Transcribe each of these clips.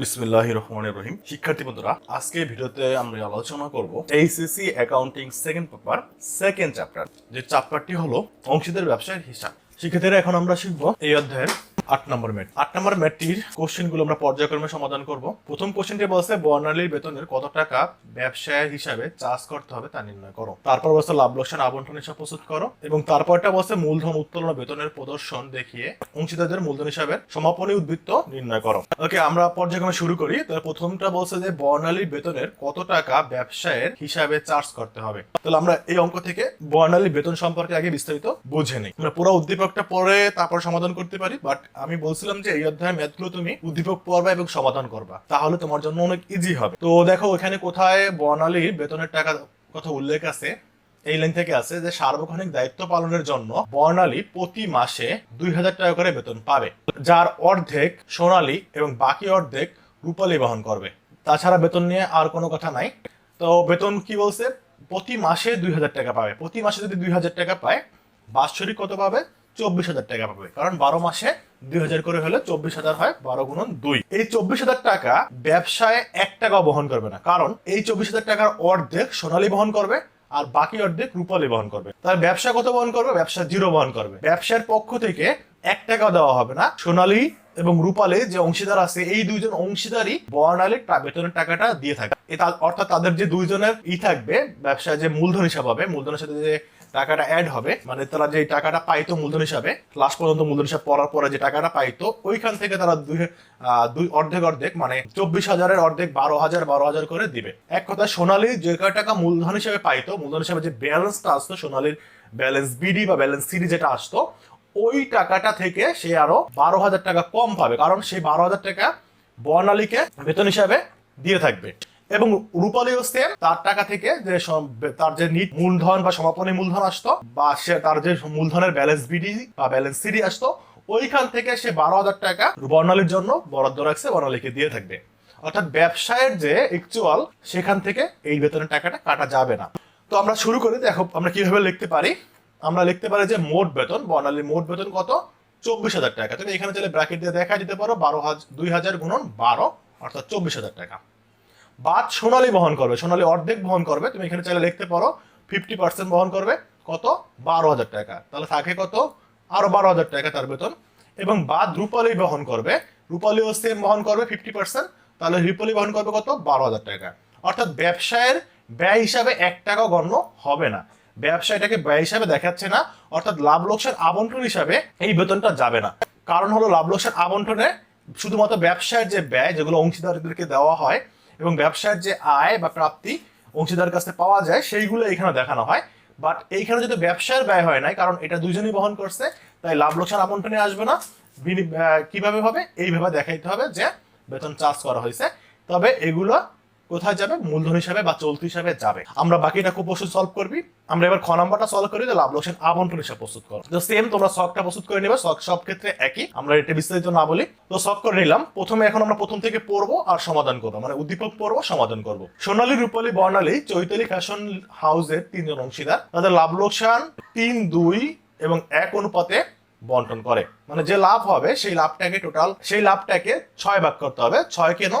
বিসমিল্লাহ রহমানের রহিম। শিক্ষার্থী বন্ধুরা আজকে ভিডিওতে আমরা আলোচনা করব এইসিসি accounting second paper, second chapter. যে চ্যাপ্টারটি হলো অংশীদের ব্যবসায়ের হিসাব। শিক্ষার্থীরা, এখন আমরা শিখব এই অধ্যায়ের আট নম্বর আট নম্বর আমরা পর্যায়ক্রমে সমাধান করব। প্রথম কোশ্চেনটি বলছে, বর্ণালীর বেতনের কত টাকা ব্যবসায়ের হিসাবে চার্জ করতে হবে তা নির্ণয় করো। তারপর বলছে, লাভ, লোকসান, আবন্টন হিসাব প্রস্তুত করো। এবং তারপরটা বলছে, মূলধন উত্তোলন বেতনের প্রদর্শন দেখিয়ে অংশীদারদের মূলধন হিসাবে সমাপনী উদ্বৃত্ত নির্ণয় করো। ওকে আমরা পর্যায়ক্রমে শুরু করি। তাহলে প্রথমটা বলছে যে, বর্ণালীর বেতনের কত টাকা ব্যবসায়ের হিসাবে চার্জ করতে হবে? তাহলে আমরা এই অঙ্ক থেকে বর্ণালীর বেতন সম্পর্কে আগে বিস্তারিত বুঝে নিই। আমরা পুরো উদ্দীপকটা পরে তারপর সমাধান করতে পারি, বাট আমি বলছিলাম যে এই অধ্যায়ের ম্যাথগুলো তুমি উদ্দীপক পড়বা এবং সমাধান করবা। তাহলে তোমার জন্য অনেক ইজি হবে। তো দেখো এখানে কোথায় বর্ণালীর বেতনের টাকা কথা উল্লেখ আছে, এই লাইন থেকে আছে যে সার্বক্ষণিক দায়িত্ব পালনের জন্য বর্ণালী প্রতি মাসে দুই হাজার টাকা করে বেতন পাবে, যার অর্ধেক সোনালী এবং বাকি অর্ধেক রূপালী বহন করবে। তাছাড়া বেতন নিয়ে আর কোনো কথা নাই। তো বেতন কি বলছে? প্রতি মাসে দুই হাজার টাকা পাবে। প্রতি মাসে যদি দুই হাজার টাকা পায়, বাৎসরিক কত পাবে? চব্বিশ হাজার টাকা পাবে। কারণ বারো মাসে দুই হাজার করে হলে চব্বিশ হাজার হয় বারো গুণন দুই। এই চব্বিশ হাজার টাকা ব্যবসায় এক টাকাও বহন করবে না। কারণ এই চব্বিশ হাজার টাকার অর্ধেক সোনালী বহন করবে আর বাকি অর্ধেক রূপালী বহন করবে। তার ব্যবসা কত বহন করবে? ব্যবসা জিরো বহন করবে। ব্যবসার পক্ষ থেকে এক টাকা দেওয়া হবে না। সোনালী এবং রূপালী যে অংশীদার আছে, এই দুইজন অংশীদারই বর্ণালীর বেতনের টাকাটা দিয়ে থাকে। অর্থাৎ তাদের যে দুইজনের ই থাকবে, ব্যবসায় যে মূলধন হিসাব হবে, মূলধনের সাথে যে টাকাটা অ্যাড হবে মানে তারা যে টাকাটা পাইতো মূলধন হিসাবে লাস্ট পর্যন্ত মূলধন হিসাব পড়ার পরে যে টাকাটা পাইতো, ওইখান থেকে তারা দুই দুই অর্ধেক অর্ধেক মানে চব্বিশ হাজারের অর্ধেক বারো হাজার বারো হাজার করে দিবে। এক কথা, সোনালী যে টাকা মূলধন হিসাবে পাইতো, মূলধন হিসাবে যে ব্যালেন্সটা আসতো, সোনালীর ব্যালেন্স বিডি বা ব্যালেন্স সিডি যেটা আসতো, ওই টাকাটা থেকে সে আরও বারো হাজার টাকা কম পাবে, কারণ সেই বারো হাজার টাকা বর্ণালীকে বেতন হিসাবে দিয়ে থাকবে। এবং রূপালী হচ্ছে তার টাকা থেকে যে তার যে নিট মূলধন বা সমাপনী মূলধন আসতো, বা সে তার যে মূলধনের ব্যালেন্স বিডি বা ব্যালেন্স সিডি আসতো, ওইখান থেকে সে বারো হাজার টাকা বর্ণালীর জন্য বরাদ্দ রাখছে, বর্ণালীকে দিয়ে থাকবে। অর্থাৎ ব্যবসায়ের যে অ্যাকচুয়াল সেখান থেকে এই বেতনের টাকাটা কাটা যাবে না। তো আমরা শুরু করি, দেখো আমরা কীভাবে লিখতে পারি। আমরা লিখতে পারি যে মোট বেতন, বর্ণালীর মোট বেতন কত? চব্বিশ হাজার টাকা। তুমি এখানে চলে ব্র্যাকেট দিয়ে দেখা দিতে পারো, বারো হাজার দুই হাজার গুণন বারো, অর্থাৎ চব্বিশ হাজার টাকা। বাদ সোনালী বহন করবে, সোনালী অর্ধেক বহন করবে, তুমি এখানে চাইলে লিখতে পারো ফিফটি পার্সেন্ট বহন করবে, কত? বারো হাজার টাকা। তাহলে থাকে কত? আরও বারো হাজার টাকা তার বেতন। এবং বাদ রূপালী বহন করবে, রূপালীও সেম বহন করবে ফিফটি পার্সেন্ট তাহলে রূপালী বহন করবে কত? বারো হাজার টাকা। অর্থাৎ ব্যবসায়ের ব্যয় হিসাবে এক টাকা গণ্য হবে না। ব্যবসা এটাকে ব্যয় হিসাবে দেখাচ্ছে না, অর্থাৎ লাভ লোকসান আবন্টন হিসাবে এই বেতনটা যাবে না। কারণ হলো লাভ লোকসান আবন্টনে শুধুমাত্র ব্যবসায়ের যে ব্যয়, যেগুলো অংশীদারদেরকে দেওয়া হয় এবং ব্যবসার যে আয় বা প্রাপ্তি অংশীদার কাছে পাওয়া যায়, সেইগুলো এখানে দেখানো হয়। বাট এইখানে যদি ব্যবসার ব্যয় হয় নাই, কারণ এটা দুজনই বহন করছে, তাই লাভ লোকসান আমন্ত্রণে আসবে না। কীভাবে হবে? এইভাবে দেখাইতে হবে যে বেতন চার্জ করা হয়েছে। তবে এগুলো কোথায় যাবে মূলধন হিসাবে বা চলতি হিসাবে যাবে। আমরা বাকিটা খুব প্রস্তুত সলভ করবি। আমরা এবার খ নাম্বারটা সলভ করি লাভ লোকসান আবন্টন হিসাব প্রস্তুত করো। তো সেম তোমরা শখটা প্রস্তুত করে নেবে শখ সব ক্ষেত্রে একই। আমরা এটা বিস্তারিত না বলি। তো শখ করে নিলাম। প্রথমে এখন আমরা প্রথম থেকে পড়ব আর সমাধান করব। মানে উদ্দীপক পড়ব, সমাধান করব। সোনালী, রূপালী, বর্ণালী, চৈতালি ফ্যাশন হাউসের তিনজন অংশীদার। তাদের লাভ লোকসান তিন, দুই এবং এক অনুপাতে বন্টন করে। মানে যে লাভ হবে, সেই লাভটাকে টোটাল সেই লাভটাকে ছয় ভাগ করতে হবে। ছয় কেন?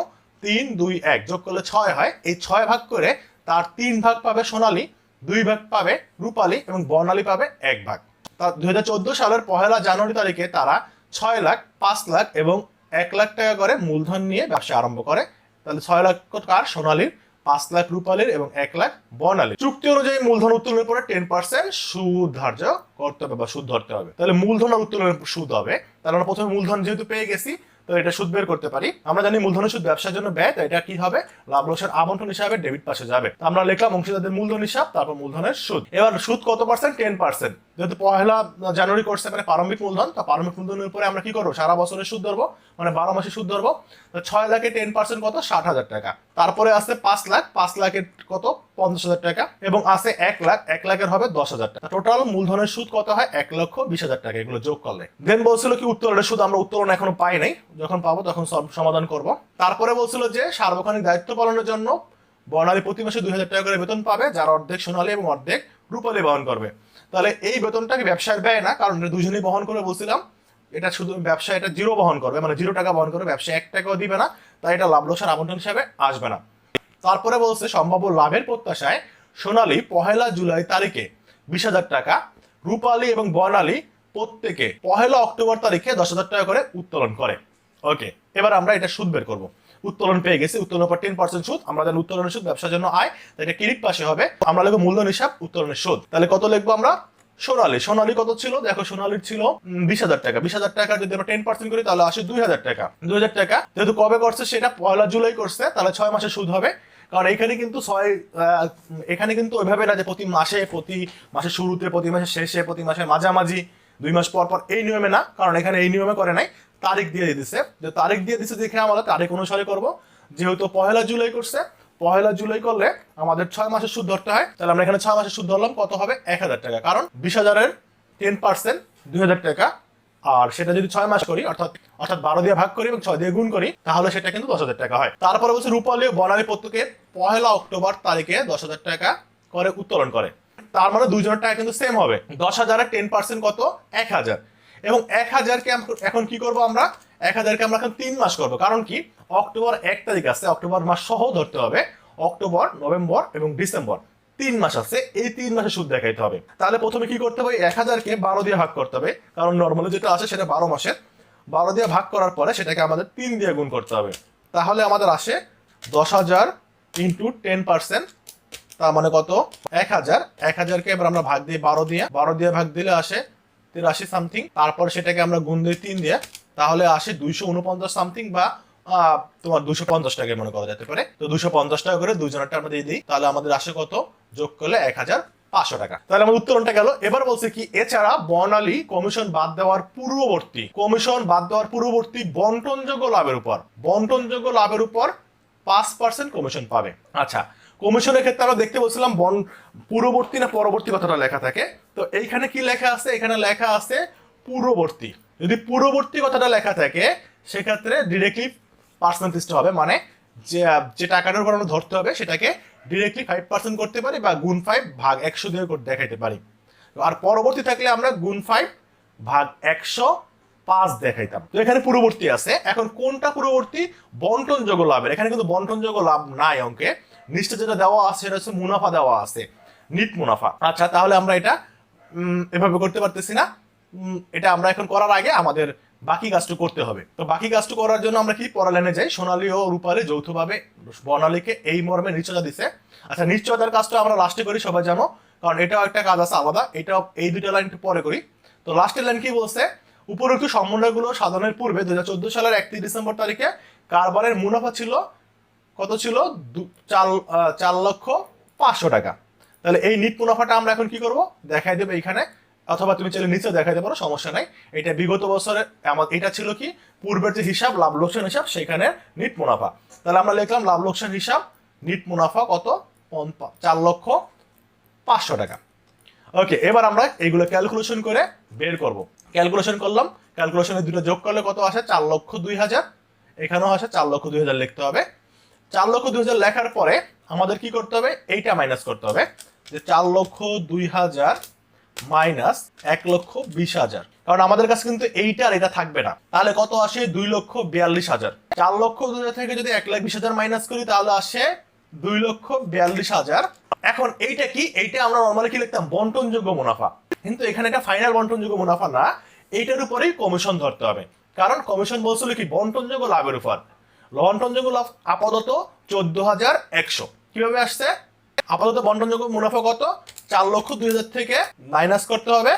তিন, দুই, এক, যোগ করলে ছয় হয়। এই ছয় ভাগ করে তার তিন ভাগ পাবে সোনালী, দুই ভাগ পাবে রূপালী এবং বর্ণালী পাবে এক ভাগ। তা দুই সালের পহেলা জানুয়ারি তারিখে তারা ছয় লাখ, পাঁচ লাখ এবং এক লাখ টাকা করে মূলধন নিয়ে ব্যবসা আরম্ভ করে। তাহলে ছয় লাখ কার? সোনালীর, পাঁচ লাখ রূপালীর এবং এক লাখ বর্ণালীর। চুক্তি অনুযায়ী মূলধন উত্তোলনের পরে টেন পার্সেন্ট সুদ ধার্য করতে হবে বা সুদ ধরতে হবে। তাহলে মূলধন উত্তোলনের সুদ হবে। তাহলে আমরা প্রথমে মূলধন যেহেতু পেয়ে গেছি তো এটা সুদ বের করতে পারি। আমরা জানি মূলধনের সুদ ব্যবসার জন্য ব্যয়, তো এটা কি হবে? লাভ লোকসান আবন্টন হিসাবে ডেবিট পাশে যাবে। আমরা লিখলাম অংশীদারদের মূলধন হিসাব, তারপর মূলধনের সুদ। এবার সুদ কত পার্সেন্ট টেন পার্সেন্ট যেহেতু পয়লা জানুয়ারি করছে মানে প্রারম্ভিক মূলধন, তো প্রারম্ভিক মূলধনের উপরে আমরা কি করব? সারা বছরের সুদ ধরবো। মানে বারো মাসে সুদ ধরবো ছয় লাখে টেন পার্সেন্ট কত? ষাট হাজার টাকা। তারপরে আছে পাঁচ লাখ, পাঁচ লাখের কত? পঞ্চাশ হাজার টাকা। এবং আছে এক লাখ, এক লাখের হবে দশ হাজার টাকা। টোটাল মূলধনের সুদ কত হয়? এক লক্ষ বিশ হাজার টাকা, এগুলো যোগ করলে। দেন বলছিল কি উত্তরণের সুদ আমরা উত্তরণ এখনও পাই নাই। যখন পাবো তখন সমাধান করব। তারপরে বলছিল যে সার্বক্ষণিক দায়িত্ব পালনের জন্য বর্ণালী প্রতি মাসে দুই হাজার টাকা করে বেতন পাবে, যার অর্ধেক সোনালী এবং অর্ধেক রূপালী বহন করবে। তাহলে এই বেতনটা কি ব্যবসার ব্যয় না, কারণ দুজনেই বহন করে বলছিলাম। এটা শুধু ব্যবসা, এটা জিরো বহন করবে মানে জিরো টাকা বহন করবে ব্যবসা এক টাকাও দিবে না, তাই এটা লাভ লোকসান আবন্টন হিসাবে আসবে না। তারপরে বলছে সম্ভাব্য লাভের প্রত্যাশায় সোনালী পহেলা জুলাই তারিখে বিশ হাজার টাকা, রূপালী এবং বর্ণালী প্রত্যেকে পহেলা অক্টোবর তারিখে দশ হাজার টাকা করে উত্তোলন করে। ওকে এবার আমরা এটা সুদ বের করব। উত্তোলন পেয়ে গেছি উত্তোলনের পর টেন পার্সেন্ট সুদ, আমরা জানি উত্তোলনের সুদ ব্যবসার জন্য আয় এটা কিরিক পাশে হবে, আমরা লিখব মূলধন হিসাব, উত্তোলনের সুদ। তাহলে কত লিখব আমরা? সোনালী, সোনালি কত ছিল? দেখো সোনালীর ছিল বিশ হাজার টাকা। বিশ হাজার টাকা যদি আমরা টেন পার্সেন্ট করি, তাহলে আসে দুই হাজার টাকা। দুই হাজার টাকা যেহেতু কবে করছে সেটা পয়লা জুলাই করছে, তাহলে ছয় মাসে সুদ হবে। কারণ এখানে কিন্তু ছয় এখানে কিন্তু ওইভাবে না যে প্রতি মাসে, প্রতি মাসের শুরুতে, প্রতি মাসের শেষে, প্রতি মাসের মাঝামাঝি, দুই মাস পর পর এই নিয়মে না, কারণ এখানে এই নিয়মে করে নাই, তারিখ দিয়ে দিতেছে যে তারিখ দিয়ে দিচ্ছে দেখে আমরা তারিখ অনুসারে করব। যেহেতু পয়লা জুলাই করছে পহেলা জুলাই করলে আমাদের ছয় মাসের সুদ ধরতে হয়। তাহলে আমরা এখানে ছয় মাসের সুদ ধরলাম, কত হবে? এক হাজার টাকা। কারণ বিশ হাজারের টেন পার্সেন্ট দুই হাজার টাকা। আর সেটা যদি ছয় মাস করি, অর্থাৎ অর্থাৎ বারো দিয়ে ভাগ করি এবং ছয় দিয়ে গুণ করি, তাহলে সেটা কিন্তু দশ হাজার টাকা হয়। তারপরে বলছে রূপালী ও বনালী প্রত্যেকে পহেলা অক্টোবর তারিখে দশ হাজার টাকা করে উত্তোলন করে। তার মানে দুজনের টাকা কিন্তু সেম হবে। দশ হাজারের টেন পার্সেন্ট কত? এক হাজার। এবং এক হাজারকে এখন কি করব আমরা? এক হাজারকে আমরা এখন তিন মাস করব। কারণ কি? অক্টোবর এক তারিখ আছে, অক্টোবর মাস সহ ধরতে হবে। অক্টোবর, নভেম্বর এবং ডিসেম্বর। তিন মাস আছে, এই তিন মাসে সুদ দেখাইতে হবে। তাহলে প্রথমে কি করতে হবে? এক হাজারকে বারো দিয়ে ভাগ করতে হবে। কারণ নর্মালি যেটা আছে সেটা বারো মাসের বারো দিয়ে ভাগ করার পরে সেটাকে আমাদের তিন দিয়ে গুণ করতে হবে। তাহলে আমাদের আসে দশ হাজার ইন্টু টেন পার্সেন্ট তার মানে কত? এক হাজার। এক হাজারকে এবার আমরা ভাগ দিই বারো দিয়ে। বারো দিয়ে ভাগ দিলে আসে তিরাশি সামথিং তারপর সেটাকে আমরা গুণ দিই তিন দিয়ে। তাহলে আসে দুইশো উনপঞ্চাশ সামথিং বা তোমার দুশো পঞ্চাশ টাকা মনে করা যেতে পারে। তো দুশো পঞ্চাশ টাকা করে দুজনেরটা আমরা দিয়ে দিই। তাহলে আমাদের আসে কত? যোগ করলে এক হাজার পাঁচশো টাকা। তাহলে আমার উত্তরণটা গেল। এবার বলছে কি, এছাড়া বর্ণালী কমিশন বাদ দেওয়ার পূর্ববর্তী, কমিশন বাদ দেওয়ার পূর্ববর্তী বন্টনযোগ্য লাভের উপর, বন্টনযোগ্য লাভের উপর পাঁচ পার্সেন্ট কমিশন পাবে। আচ্ছা কমিশনের ক্ষেত্রে আমরা দেখতে বলছিলাম বন পূর্ববর্তী না পরবর্তী কথাটা লেখা থাকে। তো এইখানে কি লেখা আছে? এখানে লেখা আছে পূর্ববর্তী। যদি পূর্ববর্তী কথাটা লেখা থাকে, সেক্ষেত্রে ডিরেক্টলি পার্সেন্টেজটা হবে। মানে যে যে টাকাটার উপর আমরা ধরতে হবে, সেটাকে ডিরেক্টলি ফাইভ পার্সেন্ট করতে পারি বা গুণ ফাইভ ভাগ একশো দিয়ে দেখাইতে পারি। আর পরবর্তী থাকলে আমরা গুণ ফাইভ ভাগ একশো পাঁচ দেখাইতাম। তো এখানে পূর্ববর্তী আছে। এখন কোনটা পূর্ববর্তী? বন্টনযোগ্য লাভের। এখানে কিন্তু বন্টনযোগ্য লাভ নাই, অঙ্কে। নিচে যেটা দেওয়া আছে, সেটা হচ্ছে মুনাফা দেওয়া আছে। নিট মুনাফা। আচ্ছা তাহলে আমরা এটা এভাবে করতে পারতেছি না। এটা আমরা এখন করার আগে আমাদের বাকি কাজটু করতে হবে। তো বাকি কাজটু করার জন্য আমরা কি পড়ালেনে যাই? সোনালী ও রূপালী যৌথভাবে বর্ণালীকে এই মর্মে নিশ্চয়তা দিছে। আচ্ছা নিশ্চয়তার কাজটা আমরা লাস্টে করি, সবাই জানো। কারণ এটাও একটা কাজ আছে আলাদা। এটা এই দুইটা লাইন একটু পরে করি। তো লাস্টের লাইন কি বলছে? উপরোক্ত সমন্বয়গুলো সাধনের পূর্বে দুই হাজার চোদ্দ সালের একত্রিশ ডিসেম্বর তারিখে কারবারের মুনাফা ছিল কত ছিল? চার চার লক্ষ পাঁচশো টাকা। তাহলে এই নিট মুনাফাটা আমরা এখন কি করব? দেখাই দেবো এখানে অথবা তুমি চাইলে নিচে দেখাইতে পারো, সমস্যা নাই। এটা বিগত বছরে আমার এটা ছিল কি? পূর্বের যে হিসাব, লাভ লোকসান হিসাব, সেখানে নিট মুনাফা। তাহলে আমরা লিখলাম লাভ লোকসান হিসাব, নিট মুনাফা কত? চার লক্ষ পাঁচশো টাকা। ওকে, এবার আমরা এইগুলো ক্যালকুলেশন করে বের করব। ক্যালকুলেশন করলাম। ক্যালকুলেশনে দুটো যোগ করলে কত আসে? চার লক্ষ দুই হাজার। এখানেও আসে চার লক্ষ দুই হাজার লিখতে হবে। চার লক্ষ দুই হাজার লেখার পরে আমাদের কি করতে হবে? এইটা মাইনাস করতে হবে। যে চার লক্ষ দুই হাজার মাইনাস এক লক্ষ বিশ হাজার। কারণ আমাদের কাছে কিন্তু এইটা আর এটা থাকবে না। তাহলে কত আসে? দুই লক্ষ বিয়াল্লিশ হাজার। চার লক্ষ থেকে যদি এক লাখ বিশ হাজার মাইনাস করি, তাহলে আসে দুই লক্ষ বিয়াল্লিশ হাজার। এখন এইটা কি? এইটা আমরা নর্মালি কি লিখতাম? বন্টনযোগ্য মুনাফা। কিন্তু এখানে এটা ফাইনাল বন্টনযোগ্য মুনাফা না। এইটার উপরেই কমিশন ধরতে হবে। কারণ কমিশন বলছিল কি? বন্টনযোগ্য লাভের উপর। লন্টনযোগ্য লাভ আপাতত চোদ্দ হাজার একশো। কীভাবে আসছে? আপাতত বন্টনযোগ্য মুনাফা কত? চার লক্ষ দুই হাজার থেকে মাইনাস করতে হবে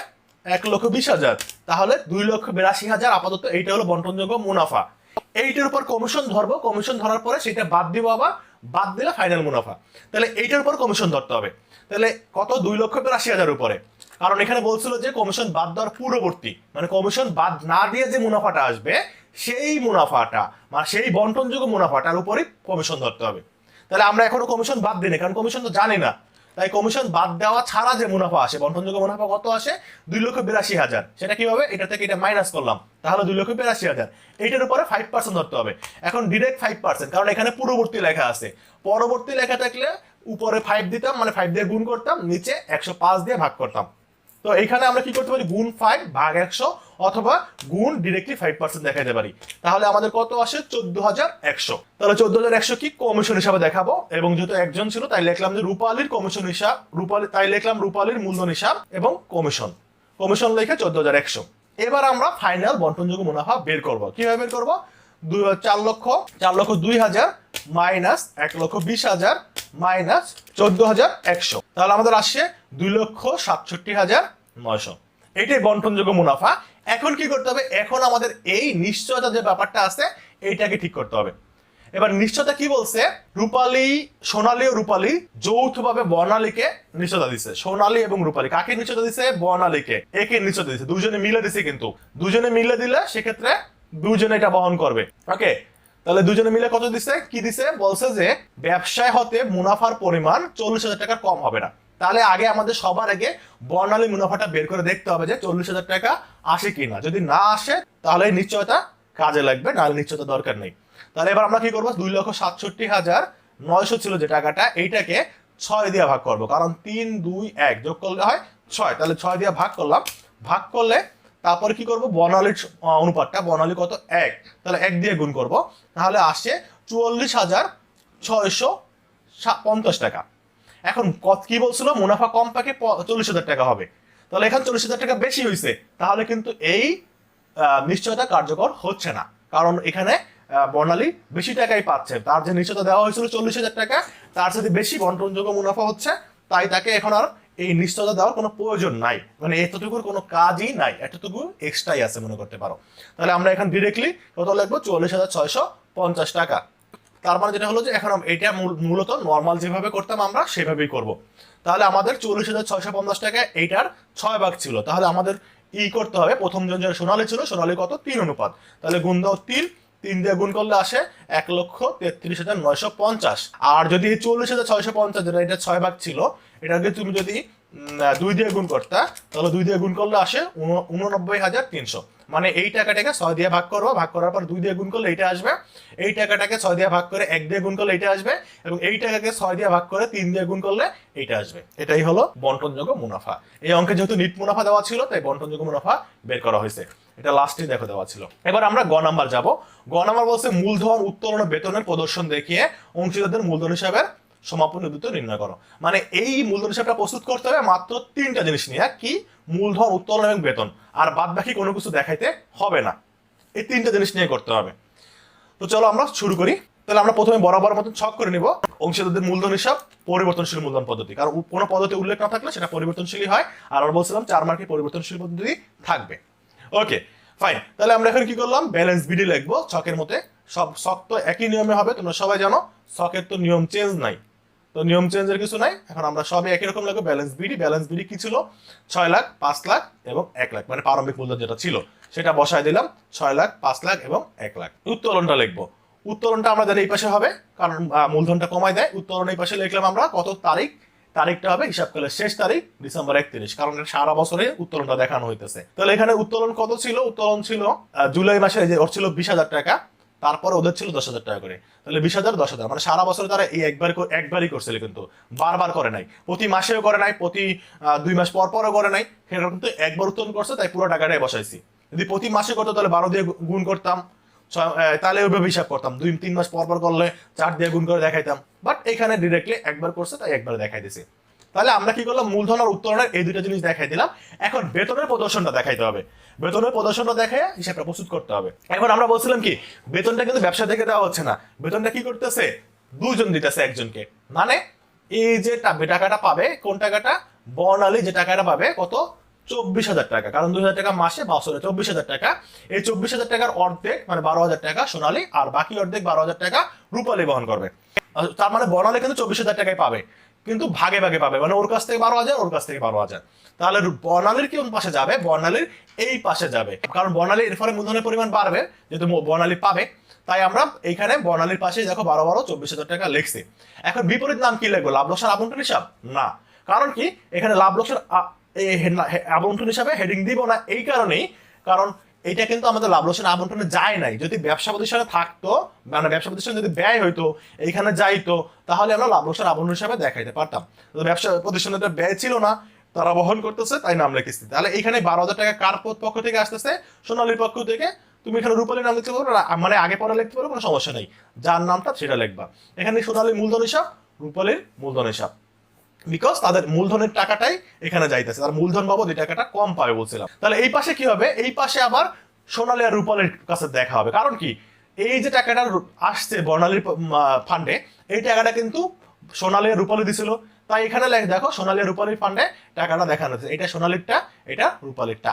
এক লক্ষ বিশ হাজার। তাহলে দুই লক্ষ বিরাশি হাজার, আপাতত এইটা হলো বন্টনযোগ্য মুনাফা। এইটার উপর কমিশন ধরবো কমিশন ধরার পরে সেটা বাদ দিব আবার, বাদ দিলে ফাইনাল মুনাফা। তাহলে এইটার উপর কমিশন ধরতে হবে। তাহলে কত? দুই লক্ষ বিরাশি হাজার উপরে। কারণ এখানে বলছিল যে কমিশন বাদ দেওয়ার পূর্ববর্তী মানে কমিশন বাদ না দিয়ে যে মুনাফাটা আসবে, সেই মুনাফাটা মানে সেই বন্টনযোগ্য মুনাফাটার উপরই কমিশন ধরতে হবে। তাহলে আমরা এখনও কমিশন বাদ দিই না কারণ কমিশন তো জানি না। তাই কমিশন বাদ দেওয়া ছাড়া যে মুনাফা আসে, বন্টনযোগ্য মুনাফা কত আসে? দুই লক্ষ বিরাশি হাজার। সেটা কীভাবে? এটা থেকে এটা মাইনাস করলাম। তাহলে দুই লক্ষ বিরাশি হাজার। এইটার উপরে ফাইভ পার্সেন্ট ধরতে হবে। এখন ডিরেক্ট ফাইভ পার্সেন্ট কারণ এখানে পূর্ববর্তী লেখা আছে। পরবর্তী লেখা থাকলে উপরে ফাইভ দিতাম মানে ফাইভ দিয়ে গুণ করতাম, নিচে একশো পাঁচ দিয়ে ভাগ করতাম। তো এখানে আমরা কি করতে পারি? গুণ ফাইভ ভাগ একশো অথবা গুণ ডিরেক্টলি ফাইভ পার্সেন্ট দেখাতে পারি। তাহলে আমাদের কত আসে? চোদ্দ হাজার একশো। তাহলে চোদ্দ হাজার একশো কি কমিশন হিসাবে দেখাবো? এবং যেহেতু একজন ছিল, তাই লিখলাম যে রূপালীর কমিশন হিসাব, রূপালী, তাই লিখলাম রূপালীর মূলধন হিসাব এবং কমিশন কমিশন লিখে চোদ্দ হাজার একশো। এবার আমরা ফাইনাল বন্টনযোগ্য মুনাফা বের করব। কীভাবে বের করব? চার লক্ষ চার লক্ষ দুই হাজার মাইনাস এক লক্ষ বিশ হাজার মাইনাস চোদ্দ হাজার একশো। তাহলে আমাদের আসছে দুই লক্ষ সাতষট্টি হাজার নয়শো। এটাই বন্টনযোগ্য মুনাফা। এখন কি করতে হবে? এখন আমাদের এই নিশ্চয়তা যে ব্যাপারটা আছে, এইটাকে ঠিক করতে হবে। এবার নিশ্চয়তা কি বলছে? রূপালী, সোনালী ও রূপালী যৌথভাবে বর্ণালীকে নিশ্চয়তা দিছে। সোনালী এবং রূপালী। কাকে নিশ্চয়তা দিছে? বর্ণালীকে। একে নিশ্চয়তা দিছে। দুজনে মিলে দিছে কিন্তু। দুজনে মিলে দিলে সেক্ষেত্রে দুজনে এটা বহন করবে। ওকে তাহলে দুজনে মিলে কত দিছে? কি দিছে? বলছে যে ব্যবসায় হতে মুনাফার পরিমাণ চল্লিশ হাজার টাকার কম হবে না। তাহলে আগে আমাদের সবার আগে বর্ণালী মুনাফাটা বের করে দেখতে হবে যে চল্লিশ হাজার টাকা আসে কিনা। যদি না আসে, তাহলে নিশ্চয়তা কাজে লাগবে, নাহলে নিশ্চয়তা দরকার নেই। তাহলে এবার আমরা কি করব? দুই লক্ষ সাতষট্টি হাজার নয়শো ছিল যে টাকাটা, এইটাকে ছয় দিয়ে ভাগ করব। কারণ তিন, দুই, এক যোগ করলে হয় ছয়। তাহলে ছয় দিয়ে ভাগ করলাম। ভাগ করলে তারপরে কি করব? বর্ণালীর অনুপাতটা, বর্ণালী কত? এক। তাহলে এক দিয়ে গুণ করব। তাহলে আসে চুয়াল্লিশ হাজার ছয়শো পঞ্চাশ টাকা। এখন কত কি বলছিল? মুনাফা কম পাকে চল্লিশ হাজার টাকা হবে। তাহলে এখন চল্লিশ হাজার টাকা বেশি হয়েছে তাহলে কিন্তু এই নিশ্চয়তা কার্যকর হচ্ছে না। কারণ এখানে বর্ণালী বেশি টাকাই পাচ্ছে। তার যে নিশ্চয়তা দেওয়া হয়েছিল চল্লিশ হাজার টাকা, তার সাথে বেশি বন্টনযোগ্য মুনাফা হচ্ছে। তাই তাকে এখন আর এই নিশ্চয়তা দেওয়ার কোনো প্রয়োজন নাই। মানে এতটুকুর কোনো কাজই নাই। এতটুকু এক্সট্রাই আছে মনে করতে পারো। তাহলে আমরা এখন ডিরেক্টলি কত লিখব? চল্লিশ হাজার ছয়শো পঞ্চাশ টাকা। তার মানে যেটা হলো যে এখন এটা মূল- মূলত নর্মাল যেভাবে করতাম আমরা, সেভাবেই করব। তাহলে আমাদের চল্লিশ হাজার ছয়শো পঞ্চাশ টাকা, এইটার ছয় ভাগ ছিল। তাহলে আমাদের ই করতে হবে। প্রথম জন যারা সোনালী ছিল, সোনালী কত? তিন অনুপাত। তাহলে গুণ দাও তিন। তিন দিয়ে গুণ করলে আসে এক লক্ষ তেত্রিশ হাজার নয়শো পঞ্চাশ। আর যদি চল্লিশ হাজার ছয়শো পঞ্চাশ, যেটা এটা ছয় ভাগ ছিল এটাকে তুমি যদি দুই দিয়ে গুণ করতা, তাহলে দুই দিয়ে গুণ করলে আসে উননব্বই হাজার তিনশো। মানে এই টাকাটাকে ছয় দিয়ে ভাগ করব, ভাগ করার পর দুই দিয়ে গুণ করলে এইটা আসবে। এই টাকাটাকে ছয় দিয়ে ভাগ করে এক দিয়ে গুণ করলে এইটা আসবে এবং এই টাকাকে ছয় দিয়ে ভাগ করে তিন দিয়ে গুণ করলে এইটা আসবে। এটাই হলো বন্টনযোগ্য মুনাফা। এই অঙ্কে যেহেতু নিট মুনাফা দেওয়া ছিল, তাই বন্টনযোগ্য মুনাফা বের করা হয়েছে। এটা লাস্টে দেখো দেওয়া ছিল। এবার আমরা গ নাম্বার যাব। গ নাম্বার বলছে মূলধন উত্তোলন বেতনের প্রদর্শন দেখিয়ে অংশীদারদের মূলধন হিসাবে সমাপন বিদ্যুৎ নির্ণয় করো। মানে এই মূলধন হিসাবটা প্রস্তুত করতে হবে মাত্র তিনটা জিনিস নিয়ে। কি? মূলধন, উত্তোলন এবং বেতন। আর বাদ বাকি কোনো কিছু দেখাইতে হবে না। এই তিনটা জিনিস নিয়ে করতে হবে। তো চলো আমরা শুরু করি। তাহলে আমরা প্রথমে বরাবর মতন ছক করে নিব। অংশীদারদের মূলধন হিসাব, পরিবর্তনশীল মূলধন পদ্ধতি। কারণ কোনো পদ্ধতি উল্লেখ না থাকলে সেটা পরিবর্তনশীলই হয়। আর আমরা বলছিলাম চার মার্কে পরিবর্তনশীল পদ্ধতি থাকবে। Okay, fine. তাহলে আমরা এখন কি করলাম? ব্যালেন্স বিডি লিখব ছকের মধ্যে। সব ছক তো একই নিয়মে হবে, তোমরা সবাই জানো। ছকের তো নিয়ম চেঞ্জ নাই। তো নিয়ম চেঞ্জের কিছু নাই। এখন আমরা সবই একই রকম লাগবে। ব্যালেন্স বিডি ব্যালেন্স বিডি কি ছিল? ছয় লাখ, পাঁচ লাখ এবং এক লাখ। মানে প্রারম্ভিক মূলধন যেটা ছিল, সেটা বসায় দিলাম। ছয় লাখ, পাঁচ লাখ এবং এক লাখ। উত্তোলনটা লিখব। উত্তোলনটা আমরা জানি এই পাশে হবে, কারণ মূলধনটা কমায় দেয়। উত্তোলন এই পাশে লিখলাম আমরা কত তারিখ। তারিখটা হবে হিসাব করলে শেষ তারিখ, ডিসেম্বর একত্রিশ। কারণ সারা বছরে উত্তোলনটা দেখানো হইতেছে। তাহলে এখানে উত্তোলন কত ছিল? উত্তোলন ছিল জুলাই মাসে যে, ওর ছিল বিশ হাজার টাকা। তারপরে ওদের ছিল দশ হাজার টাকা করে। তাহলে বিশ হাজার, দশ হাজার। মানে সারা বছরে তারা এই একবার একবারই করছিল কিন্তু। বারবার করে নাই। প্রতি মাসেও করে নাই, প্রতি দুই মাস পর পরও করে নাই। সেটা কিন্তু একবার উত্তোলন করছে, তাই পুরো টাকাটাই বসাইছি। যদি প্রতি মাসে করতো তাহলে বারো দিয়ে গুণ করতাম তাহলে ওইভাবে হিসাব করতাম। দুই, তিন মাস পর পর করলে চার দিয়ে গুণ করে দেখাইতাম। বাট এখানে ডিরেক্টলি একবার করছে, তাই একবার দেখাই দিছি তাহলে আমরা কি করলাম? মূলধন আর উত্তোলনের এই দুটো জিনিস দেখাই দিলাম। এখন বেতনের প্রদর্শনটা দেখাইতে হবে। বেতনের প্রদর্শনটা দেখে হিসাবটা প্রস্তুত করতে হবে। এখন আমরা বলছিলাম কি, বেতনটা কিন্তু ব্যবসা থেকে দেওয়া হচ্ছে না। বেতনটা কি করতেছে? দুজন দিতেছে একজনকে। মানে এই যে টাকাটা পাবে, কোন টাকাটা? বর্ণালী যে টাকাটা পাবে, কত? চব্বিশ হাজার টাকা। কারণ দুই হাজার টাকা মাসে বছরে চব্বিশ হাজার টাকা। এই চব্বিশ হাজার টাকার অর্ধেক মানে বারো হাজার টাকা সোনালী, আর বাকি অর্ধেক বারো হাজার টাকা রূপালী বহন করবে। তার মানে বর্ণালী কিন্তু চব্বিশ হাজার টাকায় পাবে। কিন্তু ভাগে ভাগে পাবে। মানে ওর কাছ থেকে বারো হাজার, ওর কাছ থেকে বারো হাজার। তাহলে বর্ণালীর কোন পাশে যাবে? বর্ণালীর এই পাশে যাবে। কারণ বর্ণালী এর ফলে মূলধনের পরিমাণ বাড়বে, যেহেতু বর্ণালী পাবে। তাই আমরা এইখানে বর্ণালীর পাশে দেখো বারো বারো, চব্বিশ হাজার টাকা লিখছি। এখন বিপরীত নাম কি লিখব? লাভ লোকসান আবন্টন হিসাব? না। কারণ কি? এখানে লাভ লোকসান আবন্টন হিসাবে হেডিং দিব না। এই কারণেই, কারণ এটা কিন্তু আমাদের লাভ লোকসান আবন্টনে যায় নাই। যদি ব্যবসা প্রতিষ্ঠানে থাকতো মানে ব্যবসা প্রতিষ্ঠানে যদি ব্যয় হইতো, এইখানে যাইতো, তাহলে আমরা লাভ লোকসান আবন্টন হিসাবে দেখাইতে পারতাম। ব্যবসা প্রতিষ্ঠানে ব্যয় ছিল না, তারা বহন করতেছে, তাই নাম লিখেছি তাহলে এখানে বারো হাজার টাকা কার পক্ষ থেকে আসতেছে? সোনালীর পক্ষ থেকে। তুমি এখানে রূপালীর নাম লিখতে পারো মানে আগে পরে লিখতে পারো, কোনো সমস্যা নেই। যার নামটা সেটা লিখবা। এখানে সোনালীর মূলধন হিসাব, রূপালীর মূলধন হিসাব। বিকজ তাদের মূলধনের টাকাটাই এখানে যাইতেছে। তার মূলধন বাবদ এই টাকাটা কম পাবে বলছিলাম। তাহলে এই পাশে কি হবে? এই পাশে আবার সোনালী আর রূপালীর কাছে দেখা হবে। কারণ কি? এই যে টাকাটা আসছে বর্ণালীর ফান্ডে এই টাকাটা কিন্তু সোনালী রূপালী দিছিল। তাই এখানে দেখো, সোনালী রূপালীর ফান্ডে টাকাটা দেখানো হচ্ছে। এটা সোনালীরটা, এটা রূপালীরটা।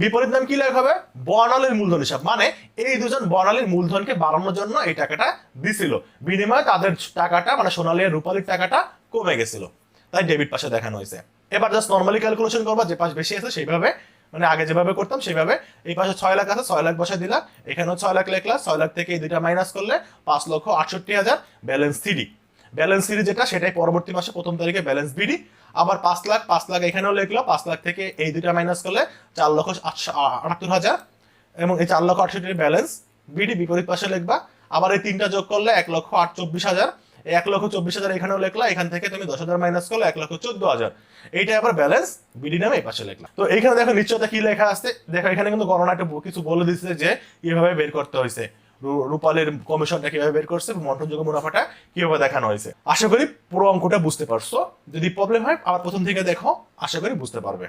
বিপরীত নাম কি লেখা হবে? বর্ণালীর মূলধন হিসাব। মানে এই দুজন বর্ণালীর মূলধনকে বাড়ানোর জন্য এই টাকাটা দিছিল। বিনিময়ে তাদের টাকাটা মানে সোনালী আর রূপালীর টাকাটা কমে গেছিল। তাই ডেবিট পাশে দেখানো হয়েছে। এবার জাস্ট নর্মালি ক্যালকুলেশন করবা, যে পাশ বেশি আছে সেইভাবে মানে আগে যেভাবে করতাম সেইভাবে, এই পাশে ছয় লাখ আছে, ছয় লাখ বসে দিলা, এখানেও ছয় লাখ লেখলা, ছয় লাখ থেকে এই দুইটা মাইনাস করলে পাঁচ লক্ষ আটষট্টি হাজার ব্যালেন্স সিডি ব্যালেন্স সিডি যেটা, সেটাই পরবর্তী মাসে প্রথম তারিখে ব্যালেন্স বিডি আবার পাঁচ লাখ পাঁচ লাখ এখানেও লিখলো, পাঁচ লাখ থেকে এই দুইটা মাইনাস করলে চার লক্ষ আটাত্তর হাজার। এবং এই চার লক্ষ আটষট্টির ব্যালেন্স বিডি বিপরীত পাশে লিখবা। আবার এই তিনটা যোগ করলে এক লক্ষ আট চব্বিশ হাজার। এক লক্ষ চব্বিশ হাজার এখানেও লেখলা, এখান থেকে তুমি দশ হাজার মাইনাস করলে এক লক্ষ চোদ্দ হাজার। এইটা আবার ব্যালেন্স বিডি নামে এই পাশে লিখলাম তো এখানে দেখো নিশ্চয়তা কি লেখা আছে? দেখো এখানে কিন্তু গণনা একটু কিছু বলে দিচ্ছে যে কীভাবে বের করতে হয়েছে। রূপালের কমিশনটা কীভাবে বের করছে মন্ত্রণযোগ্য মুনাফাটা কীভাবে দেখানো হয়েছে। আশা করি পুরো অঙ্কটা বুঝতে পারছ। যদি প্রবলেম হয়, আবার প্রথম থেকে দেখো, আশা করি বুঝতে পারবে।